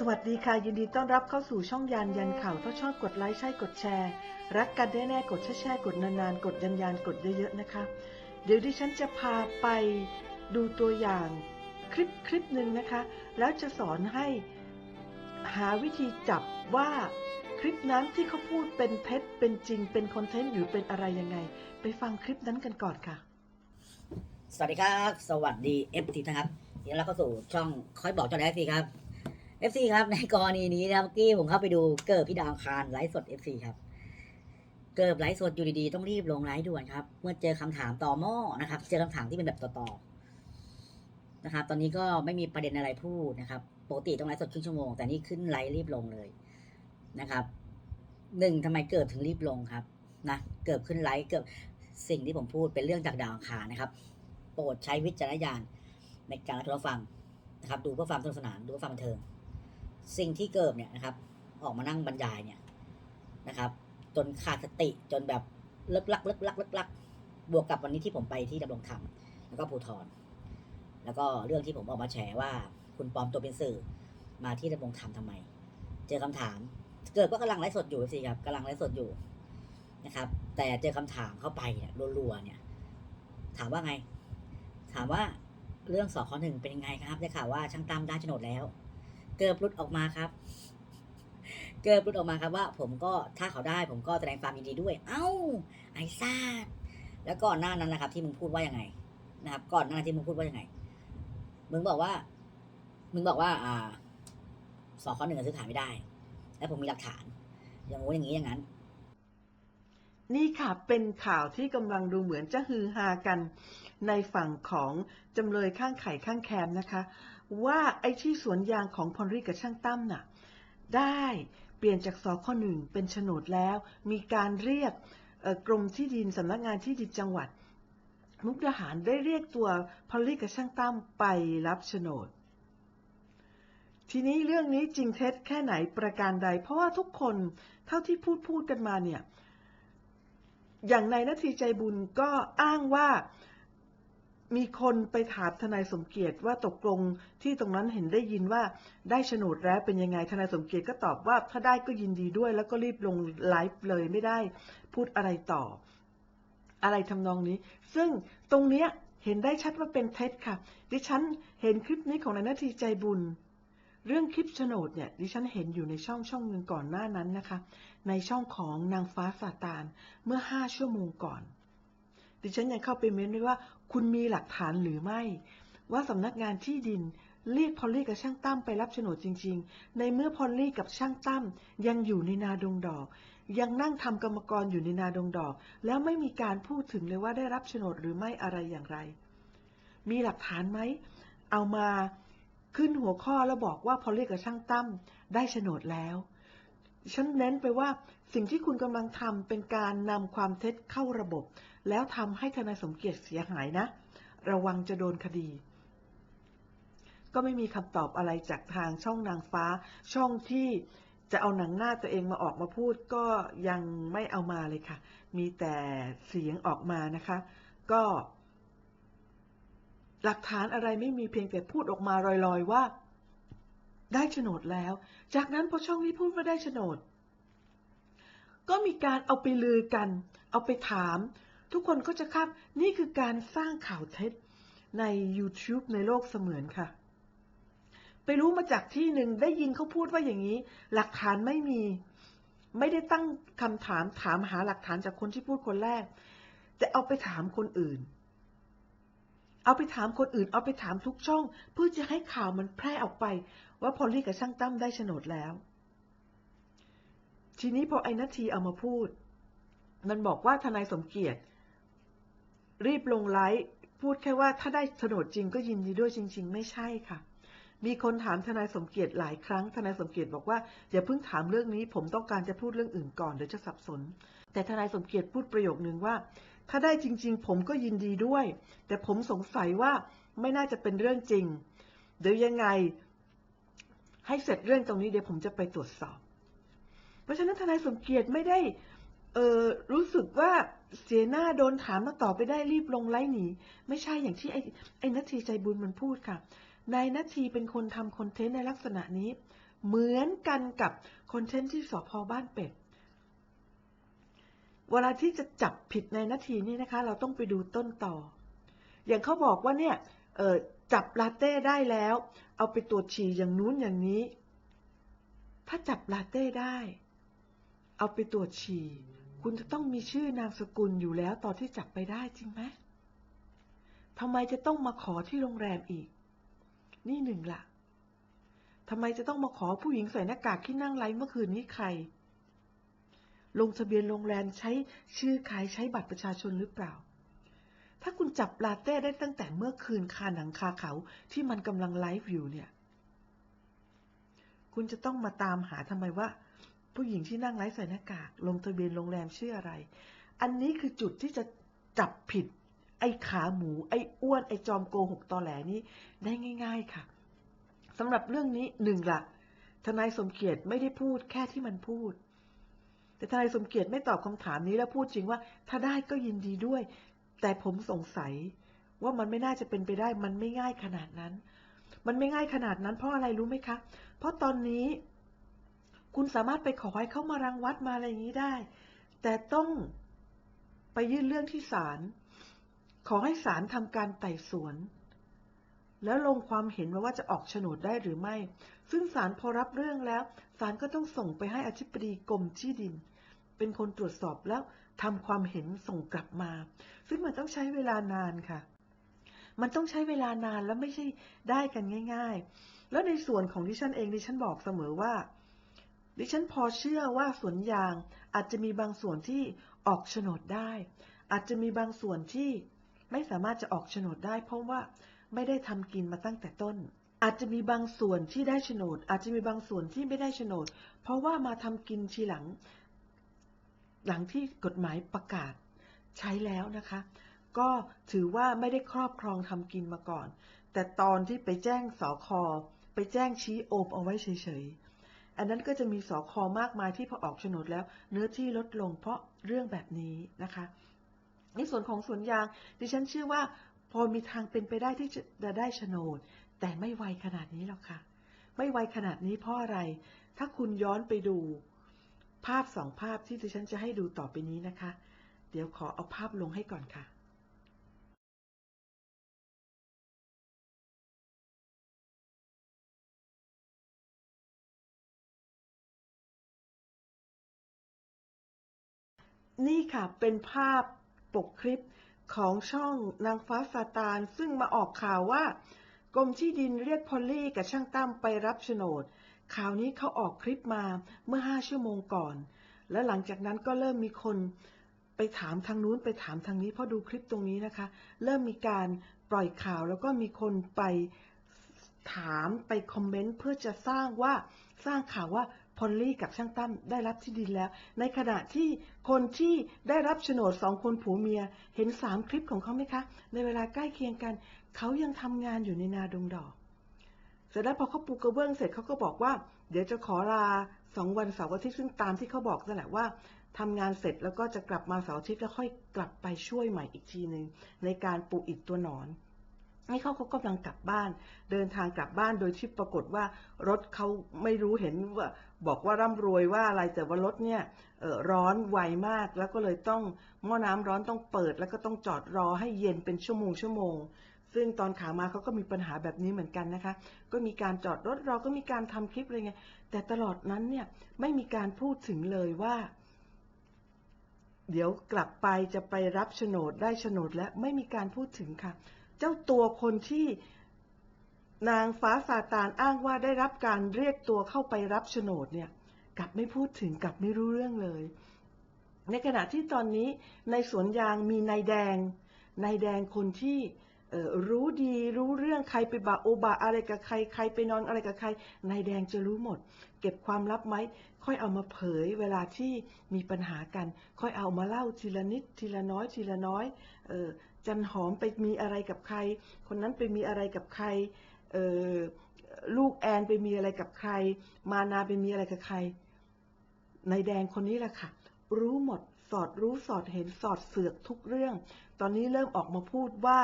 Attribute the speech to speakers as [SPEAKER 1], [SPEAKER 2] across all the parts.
[SPEAKER 1] สวัสดีค่ะ ยินดีต้อนรับเข้าสู่ช่องยานยันข่าวถ้าชอบกดไลค์ใช่กดแชร์ รักกันแน่ๆกดแช่ๆกดนานๆ กดยันยันกดเยอะๆนะคะ เดี๋ยวดิฉันจะพาไปดูตัวอย่างคลิปคลิปหนึ่งนะคะ แล้วจะสอนให้หาวิธีจับว่าคลิปนั้นที่เขาพูดเป็นเท็จเป็นจริงเป็นคอนเทนต์หรือเป็นอะไรยังไง ไปฟังคลิปนั้นกันก่อนค่ะ
[SPEAKER 2] สวัสดีครับ สวัสดี FT นะครับเดี๋ยวเราเข้าสู่ช่องคอยบอกจอแอฟซีครับ FC ครับในกรณีนี้นะเมื่อกี้ผมเข้าไปดูเกิดพี่ดาวอังคารไลฟ์สด FC ครับ เกิดไลฟ์สดอยู่ดีๆ ต้องรีบลงไลฟ์ด่วนครับ เมื่อเจอคำถามต่อหม้อนะครับ เจอคำถามที่เป็นแบบต่อๆนะครับ ตอนนี้ก็ไม่มีประเด็นอะไรพูดนะครับปกติต้องไลฟ์สดครึ่งชั่วโมงแต่นี่ขึ้นไลฟ์รีบลงเลยนะครับหนึ่งทำไมเกิดถึงรีบลงครับนะเกิดขึ้นไลฟ์เกิดสิ่งที่ผมพูดเป็นเรื่องจากดาวอังคารนะครับ โปรดใช้วิจารณญาณในการรับฟังนะครับ ดูเพื่อความสนุกสนานดูเพื่อความบันเทิง สิ่งที่เกิดเนี่ยนะครับ ออกมานั่งบรรยายเนี่ยนะครับ จนขาดสติจนแบบเลิกลักเลิกลักเลิกลัก บวกกับวันนี้ที่ผมไปที่ดำรงธรรมแล้วก็ภูทรแล้วก็เรื่องที่ผมออกมาแฉว่า คุณปลอมตัวเป็นสื่อมาที่ดำรงธรรมทำไม เจอคำถาม เกิดก็กำลังไลฟ์สดอยู่สิครับกำลังไลฟ์สดอยู่นะครับ แต่เจอคำถามเข้าไปเนี่ยรัวๆเนี่ย ถามว่าไง ถามว่าเรื่องสอข้อหนึ่งเป็นยังไงครับได้ข่าวว่าช่างตั้มได้โฉนดแล้ว เกิดรุดออกมาครับ เกิดรุดออกมาครับว่า ผมก็ถ้าเขาได้ ผมก็แสดงความยินดีด้วย เอ้า ไอ้ซาดแล้วก่อนหน้านั้นนะครับ ที่มึงพูดว่ายังไง นะครับ ก่อนหน้าที่มึงพูดว่ายังไง มึงบอกว่า มึงบอกว่า อ่าสอข้อหนึ่งซื้อขายไม่ได้ แล้วผมมีหลักฐาน อย่างงู้นอย่างนี้อย่างนั้น
[SPEAKER 1] นี่ค่ะ เป็นข่าวที่กำลังดูเหมือนจะฮือฮากัน ในฝั่งของจำเลยข้างไข่ข้างแคมนะคะ ว่าไอ้ที่สวนยางของพรริกับช่างตั้มน่ะ ได้เปลี่ยนจากสข้อหนึ่งเป็นโฉนดแล้ว มีการเรียกกรมที่ดินสำนักงานที่ดินจังหวัด มุกดาหารได้เรียกตัวพอลลี่กับช่างตั้มไปรับโฉนด ทีนี้เรื่องนี้จริงเท็จแค่ไหนประการใด เพราะว่าทุกคนเท่าที่พูดพูดกันมาเนี่ย อย่างในนาทีใจบุญก็อ้างว่า มีคนไปถามทนายสมเกียรติว่าตกลงที่ตรงนั้นเห็นได้ยินว่าได้โฉนดแล้วเป็นยังไงทนายสมเกียรติก็ตอบว่าถ้าได้ก็ยินดีด้วย แล้วก็รีบลงไลฟ์เลยไม่ได้พูดอะไรต่อ อะไรทำนองนี้ ซึ่งตรงเนี้ยเห็นได้ชัดว่าเป็นเท็จค่ะ ดิฉันเห็นคลิปนี้ของนายนาทีใจบุญ เรื่องคลิปโฉนดเนี่ยดิฉันเห็นอยู่ในช่องช่องหนึ่งก่อนหน้านั้นนะคะ ในช่องของนางฟ้าซาตานเมื่อห้าชั่วโมงก่อนดิฉันยังเข้าไปเม้นด้วยว่า คุณมีหลักฐานหรือไม่ ว่าสำนักงานที่ดินเรียกพอลลี่กับช่างตั้มไปรับโฉนดจริง ๆ ในเมื่อพอลลี่กับช่างตั้มยังอยู่ในนาดงดอก ยังนั่งทำกรรมกรอยู่ในนาดงดอก แล้วไม่มีการพูดถึงเลยว่าได้รับโฉนดหรือไม่อะไรอย่างไร มีหลักฐานไหม เอามาขึ้นหัวข้อแล้วบอกว่าพอเรียกกับช่างตั้มได้โฉนดแล้ว ฉันเน้นไปว่าสิ่งที่คุณกำลังทำเป็นการนำความเท็จเข้าระบบ แล้วทำให้ทนายสมเกียรติเสียหายนะ ระวังจะโดนคดี ก็ไม่มีคำตอบอะไรจากทางช่องนางฟ้า ช่องที่จะเอาหนังหน้าตัวเองมาออกมาพูดก็ยังไม่เอามาเลยค่ะ มีแต่เสียงออกมานะคะ ก็ หลักฐานอะไรไม่มีเพียงแต่พูดออกมาลอยๆว่า ได้โฉนดแล้ว จากนั้นพอช่องนี้พูดว่าได้โฉนด ก็มีการเอาไปลือกัน เอาไปถาม ทุกคนก็จะคาดนี่คือการสร้างข่าวเท็จใน YouTube ในโลกเสมือนค่ะ ไปรู้มาจากที่หนึ่งได้ยินเขาพูดว่าอย่างนี้ หลักฐานไม่มี ไม่ได้ตั้งคำถามถามหาหลักฐานจากคนที่พูดคนแรก แต่เอาไปถามคนอื่น เอาไปถามคนอื่น เอาไปถามทุกช่อง เพื่อจะให้ข่าวมันแพร่ออกไป ว่าพอลลี่กับช่างตั้มได้โฉนดแล้ว ทีนี้พอไอ้นาทีเอามาพูด มันบอกว่าทนายสมเกียรติ รีบลงไลฟ์พูดแค่ว่าถ้าได้โฉนดจริงก็ยินดีด้วยจริง ๆ ไม่ใช่ค่ะ มีคนถามทนายสมเกียรติหลายครั้ง ทนายสมเกียรติบอกว่าอย่าเพิ่งถามเรื่องนี้ ผมต้องการจะพูดเรื่องอื่นก่อนเดี๋ยวจะสับสน แต่ทนายสมเกียรติพูดประโยคนึงว่า ถ้าได้จริง ๆ ผมก็ยินดีด้วย แต่ผมสงสัยว่าไม่น่าจะเป็นเรื่องจริง เดี๋ยวยังไง ให้เสร็จเรื่องตรงนี้เดี๋ยวผมจะไปตรวจสอบ เพราะฉะนั้นทนายสมเกียรติไม่ได้เออรู้สึกว่าเสียหน้าโดนถามมาต่อไปได้รีบลงไล่หนี ไม่ใช่อย่างที่ไอ้ไอ้นาทีใจบุญมันพูดค่ะ นายนาทีเป็นคนทำคอนเทนต์ในลักษณะนี้ เหมือนกันกับคอนเทนต์ที่สพบ้านเป็ด เวลาที่จะจับผิดในนาทีนี้นะคะ เราต้องไปดูต้นต่อ อย่างเขาบอกว่าเนี่ยจับลาเต้ได้แล้ว เอาไปตรวจฉี่อย่างนู้นอย่างนี้ ถ้าจับลาเต้ได้ เอาไปตรวจฉี่ คุณจะต้องมีชื่อนามสกุลอยู่แล้วตอนที่จับไปได้จริงไหมทำไมจะต้องมาขอที่โรงแรมอีก นี่หนึ่งละทำไมจะต้องมาขอผู้หญิงใส่หน้ากากที่นั่งไลฟ์เมื่อคืนนี้ใคร ลงทะเบียนโรงแรมใช้ชื่อใครใช้บัตรประชาชนหรือเปล่า ถ้าคุณจับลาเต้ได้ตั้งแต่เมื่อคืนคาหนังคาเขาที่มันกำลังไลฟ์อยู่เนี่ย คุณจะต้องมาตามหาทำไมว่า ผู้หญิงที่นั่งไลฟ์ใส่หน้ากาก ลงทะเบียนโรงแรมชื่ออะไร อันนี้คือจุดที่จะจับผิด ไอ้ขาหมู ไอ้อ้วน ไอ้จอมโกหกตอแหลนี้ได้ง่าย ๆค่ะสำหรับเรื่องนี้หนึ่งละทนายสมเกียรติไม่ได้พูดแค่ที่มันพูด แต่ทนายสมเกียรติไม่ตอบคำถามนี้แล้วพูดจริงว่า ถ้าได้ก็ยินดีด้วย แต่ผมสงสัยว่ามันไม่น่าจะเป็นไปได้ มันไม่ง่ายขนาดนั้น มันไม่ง่ายขนาดนั้น เพราะอะไรรู้ไหมคะ เพราะตอนนี้ คุณสามารถไปขอให้เขามารังวัดมาอะไรอย่างนี้ได้ แต่ต้องไปยื่นเรื่องที่ศาล ขอให้ศาลทำการไต่สวน แล้วลงความเห็นมาว่าจะออกโฉนดได้หรือไม่ ซึ่งศาลพอรับเรื่องแล้ว ศาลก็ต้องส่งไปให้อธิบดีกรมที่ดิน เป็นคนตรวจสอบแล้วทำความเห็นส่งกลับมา ซึ่งมันต้องใช้เวลานานค่ะ มันต้องใช้เวลานานแล้วไม่ใช่ได้กันง่าย ๆ แล้วในส่วนของดิฉันเองดิฉันบอกเสมอว่า ดิฉันพอเชื่อว่าสวนยางอาจจะมีบางส่วนที่ออกโฉนดได้ อาจจะมีบางส่วนที่ไม่สามารถจะออกโฉนดได้ เพราะว่าไม่ได้ทำกินมาตั้งแต่ต้น อาจจะมีบางส่วนที่ได้โฉนด อาจจะมีบางส่วนที่ไม่ได้โฉนด เพราะว่ามาทำกินทีหลัง หลังที่กฎหมายประกาศใช้แล้วนะคะ ก็ถือว่าไม่ได้ครอบครองทำกินมาก่อน แต่ตอนที่ไปแจ้งสอคอไปแจ้งชี้โอมเอาไว้เฉยๆ อันนั้นก็จะมีสอคอมากมายที่พอออกโฉนดแล้ว เนื้อที่ลดลงเพราะเรื่องแบบนี้นะคะ ในส่วนของสวนยางดิฉันเชื่อว่าพอมีทางเป็นไปได้ที่จะได้โฉนด แต่ไม่ไวขนาดนี้หรอกค่ะ ไม่ไวขนาดนี้เพราะอะไร ถ้าคุณย้อนไปดู ภาพสองภาพที่ดิฉันจะให้ดูต่อไปนี้นะคะ เดี๋ยวขอเอาภาพลงให้ก่อนค่ะนี่ค่ะเป็นภาพปกคลิปของช่องนางฟ้าซาตาน ซึ่งมาออกข่าวว่ากรมที่ดินเรียกพอลลี่กับช่างตั้มไปรับโฉนด ข่าวนี้เขาออกคลิปมาเมื่อห้าชั่วโมงก่อน และหลังจากนั้นก็เริ่มมีคนไปถามทางนู้นไปถามทางนี้เพราะดูคลิปตรงนี้นะคะ เริ่มมีการปล่อยข่าวแล้วก็มีคนไปถามไปคอมเมนต์เพื่อจะสร้างว่าสร้างข่าวว่าพอลลี่กับช่างตั้มได้รับที่ดินแล้ว ในขณะที่คนที่ได้รับโฉนดสองคนผัวเมีย เห็นสามคลิปของเขาไหมคะ ในเวลาใกล้เคียงกัน เขายังทำงานอยู่ในนาดงดอก สร็จแล้วพอเขาปูกระเบื้องเสร็จเขาก็บอกว่า เดี๋ยวจะขอลาสองวันเสาร์อาทิตย์ซึ่งตามที่เขาบอกนั่นแหละว่าทำงานเสร็จแล้วก็จะกลับมาเสาร์อาทิตย์แล้วค่อยกลับไปช่วยใหม่อีกทีหนึ่งในการปลูกอิฐตัวหนอนนี่เขาเขากำลังกลับบ้าน เดินทางกลับบ้านโดยที่ปรากฏว่ารถเขาไม่รู้เห็นว่าบอกว่าร่ำรวยว่าอะไรแต่ว่ารถเนี่ยร้อนไวมากแล้วก็เลยต้องหม้อน้ำร้อนต้องเปิด แล้วก็ต้องจอดรอให้เย็นเป็นชั่วโมงชั่วโมง ซึ่งตอนขามาเขาก็มีปัญหาแบบนี้เหมือนกันนะคะ ก็มีการจอดรถเรอก็มีการทำคลิปอะไรเงี้ยแต่ตลอดนั้นเนี่ยไม่มีการพูดถึงเลยว่า เดี๋ยวกลับไปจะไปรับโฉนดได้โฉนดแล้วไม่มีการพูดถึงค่ะ เจ้าตัวคนที่นางฟ้าซาตานอ้างว่าได้รับการเรียกตัวเข้าไปรับโฉนดเนี่ยกลับไม่พูดถึงกลับไม่รู้เรื่องเลย ในขณะที่ตอนนี้ในสวนยางมีนายแดงนายแดงคนที่ รู้ดีรู้เรื่องใครไปบาโอบาอะไรกับใครใครไปนอนอะไรกับใครนายแดงจะรู้หมด เก็บความลับไหมค่อยเอามาเผยเวลาที่มีปัญหากัน ค่อยเอามาเล่าทีละนิดทีละน้อยทีละน้อยเออจันหอมไปมีอะไรกับใคร คนนั้นไปมีอะไรกับใครเออลูกแอนไปมีอะไรกับใคร มานาไปมีอะไรกับใครนายแดงคนนี้แหละค่ะ รู้หมดสอดรู้สอดเห็นสอดเสือกทุกเรื่อง ตอนนี้เริ่มออกมาพูดว่า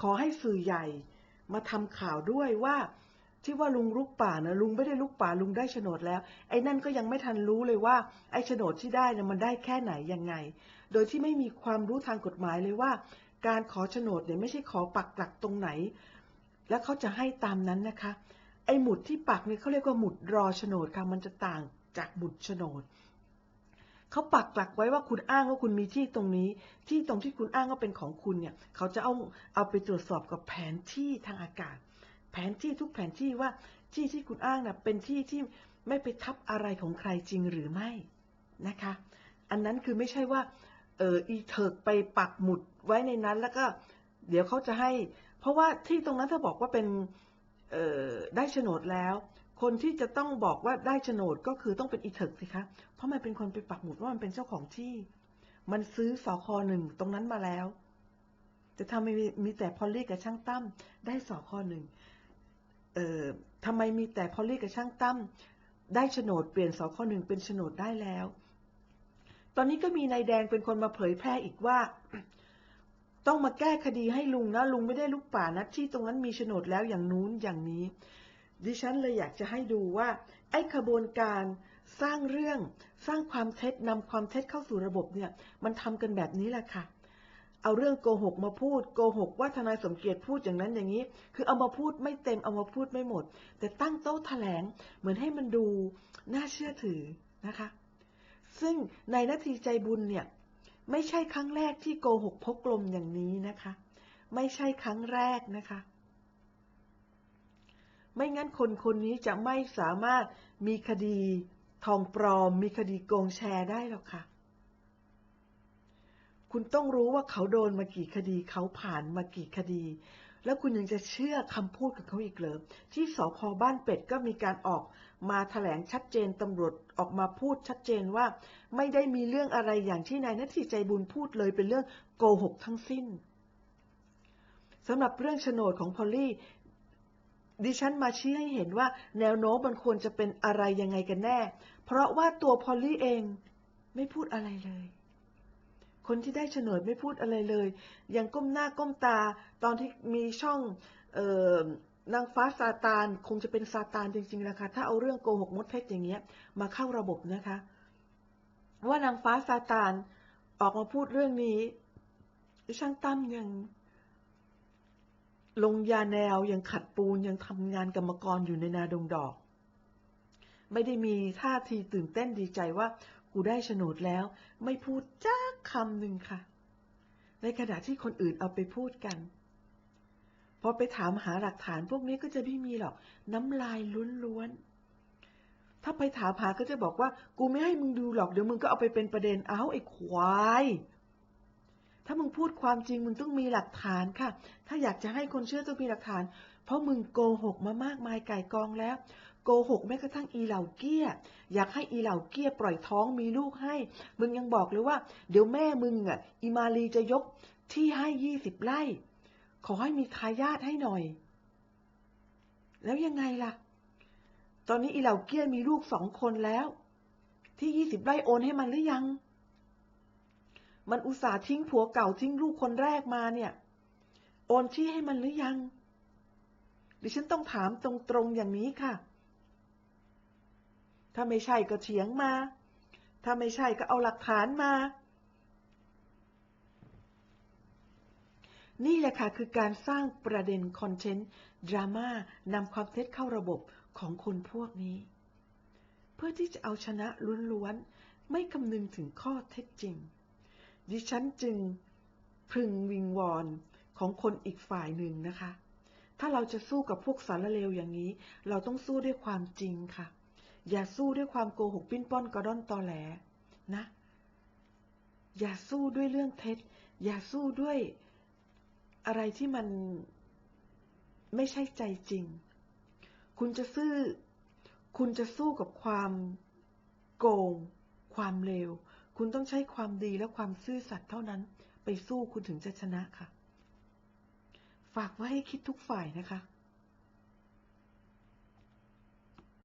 [SPEAKER 1] ขอให้สื่อใหญ่มาทำข่าวด้วยว่าที่ว่าลุงลุกป่านะลุงไม่ได้ลุกป่าลุงได้โฉนดแล้ว ไอ้นั่นก็ยังไม่ทันรู้เลยว่าไอ้โฉนดที่ได้นะมันได้แค่ไหนยังไง โดยที่ไม่มีความรู้ทางกฎหมายเลยว่า การขอโฉนดเนี่ยไม่ใช่ขอปักหลักตรงไหน แล้วเขาจะให้ตามนั้นนะคะ ไอ้หมุดที่ปักเนี่ยเขาเรียกว่าหมุดรอโฉนดค่ะมันจะต่างจากหมุดโฉนด เขาปักหลักไว้ว่าคุณอ้างว่าคุณมีที่ตรงนี้ ที่ตรงที่คุณอ้างว่าเป็นของคุณเนี่ย เขาจะเอาเอาไปตรวจสอบกับแผนที่ทางอากาศ แผนที่ทุกแผนที่ว่าที่ที่คุณอ้างน่ะเป็นที่ที่ไม่ไปทับอะไรของใครจริงหรือไม่นะคะ อันนั้นคือไม่ใช่ว่าเอออีเถิกไปปักหมุดไว้ในนั้นแล้วก็เดี๋ยวเขาจะให้ เพราะว่าที่ตรงนั้นถ้าบอกว่าเป็นเออได้โฉนดแล้ว คนที่จะต้องบอกว่าได้โฉนดก็คือต้องเป็นอีเถิกสิคะ เพราะมันเป็นคนไปปักหมุดว่ามันเป็นเจ้าของที่ มันซื้อสอคอหนึ่งตรงนั้นมาแล้ว จะทำไมมีแต่พอลลี่กับช่างตั้มได้สอคอหนึ่งเอ่อทำไมมีแต่พอลลี่กับช่างตั้มได้โฉนดเปลี่ยนสอคอหนึ่งเป็นโฉนดได้แล้ว ตอนนี้ก็มีนายแดงเป็นคนมาเผยแพร่อีกว่า ต้องมาแก้คดีให้ลุงนะลุงไม่ได้ลุกป่านะที่ตรงนั้นมีโฉนดแล้วอย่างนู้นอย่างนี้ ดิฉันเลยอยากจะให้ดูว่า ไอ้ขบวนการสร้างเรื่องสร้างความเท็จนำความเท็จเข้าสู่ระบบเนี่ย มันทำกันแบบนี้แหละค่ะ เอาเรื่องโกหกมาพูดโกหกว่าทนายสมเกียรติพูดอย่างนั้นอย่างนี้ คือเอามาพูดไม่เต็มเอามาพูดไม่หมด แต่ตั้งโต๊ะแถลงเหมือนให้มันดูน่าเชื่อถือนะคะ ซึ่งในนาทีใจบุญเนี่ยไม่ใช่ครั้งแรกที่โกหกพกลมอย่างนี้นะคะ ไม่ใช่ครั้งแรกนะคะ ไม่งั้นคนคนนี้จะไม่สามารถมีคดีทองปลอม มีคดีโกงแชร์ได้หรอกค่ะ คุณต้องรู้ว่าเขาโดนมากี่คดีเขาผ่านมากี่คดี แล้วคุณยังจะเชื่อคำพูดของเขาอีกเหรอที่สพบ้านเป็ดก็มีการออกมาแถลงชัดเจนตำรวจออกมาพูดชัดเจนว่า ไม่ได้มีเรื่องอะไรอย่างที่นายนาทีใจบุญพูดเลยเป็นเรื่องโกหกทั้งสิ้นสำหรับเรื่องโฉนดของพอลลี่ ดิฉันมาชี้ให้เห็นว่าแนวโน้มมันควรจะเป็นอะไรยังไงกันแน่ เพราะว่าตัวพอลลี่เองไม่พูดอะไรเลย คนที่ได้โฉนดไม่พูดอะไรเลย ยังก้มหน้าก้มตา ตอนที่มีช่องเออนางฟ้าซาตานคงจะเป็นซาตานจริงๆแหละคะ ถ้าเอาเรื่องโกหกมดเท็จอย่างเงี้ย มาเข้าระบบนะคะ ว่านางฟ้าซาตานออกมาพูดเรื่องนี้ช่างตั้มยัง ลงยาแนวยังขัดปูนยังทำงานกรรมกรอยู่ในนาดงดอก ไม่ได้มีท่าทีตื่นเต้นดีใจว่ากูได้โฉนดแล้ว ไม่พูดจ้าคำหนึ่งค่ะ ในขณะที่คนอื่นเอาไปพูดกันพอไปถามหาหลักฐานพวกนี้ก็จะไม่มีหรอก น้ำลายล้วนๆ ถ้าไปถามหาก็จะบอกว่า กูไม่ให้มึงดูหรอก เดี๋ยวมึงก็เอาไปเป็นประเด็นเอาไอ้ควาย ถ้ามึงพูดความจริงมึงต้องมีหลักฐานค่ะ ถ้าอยากจะให้คนเชื่อต้องมีหลักฐาน เพราะมึงโกหกมามากมายไก่กองแล้ว โกหกแม้กระทั่งอีเหล่าเกี้ย อยากให้อีเหล่าเกี้ยปล่อยท้องมีลูกให้ มึงยังบอกเลยว่า เดี๋ยวแม่มึงอะอีมาลีจะยกที่ให้ยี่สิบไร่ ขอให้มีทายาทให้หน่อย แล้วยังไงล่ะ ตอนนี้อีเหล่าเกี้ยมีลูกสองคนแล้ว ที่ยี่สิบไร่โอนให้มันหรือยัง มันอุตส่าห์ทิ้งผัวเก่าทิ้งลูกคนแรกมาเนี่ย โอนที่ให้มันหรือยัง ดิฉันต้องถามตรงๆอย่างนี้ค่ะ ถ้าไม่ใช่ก็เถียงมา ถ้าไม่ใช่ก็เอาหลักฐานมา นี่แหละค่ะคือการสร้างประเด็นคอนเทนต์ดราม่านำความเท็จเข้าระบบของคนพวกนี้ เพื่อที่จะเอาชนะล้วนๆไม่คำนึงถึงข้อเท็จจริง ดิฉันจึงพึงวิงวอนของคนอีกฝ่ายหนึ่งนะคะ ถ้าเราจะสู้กับพวกสารเลวอย่างนี้ เราต้องสู้ด้วยความจริงค่ะ อย่าสู้ด้วยความโกหกปิ้นป้อนกระด้อนตอแหลนะ อย่าสู้ด้วยเรื่องเท็จ อย่าสู้ด้วยอะไรที่มันไม่ใช่ใจจริง คุณจะซื้อคุณจะสู้กับความโกง ความเลว คุณต้องใช้ความดีและความซื่อสัตย์เท่านั้น ไปสู้คุณถึงจะชนะค่ะ ฝากไว้ให้คิดทุกฝ่ายนะคะ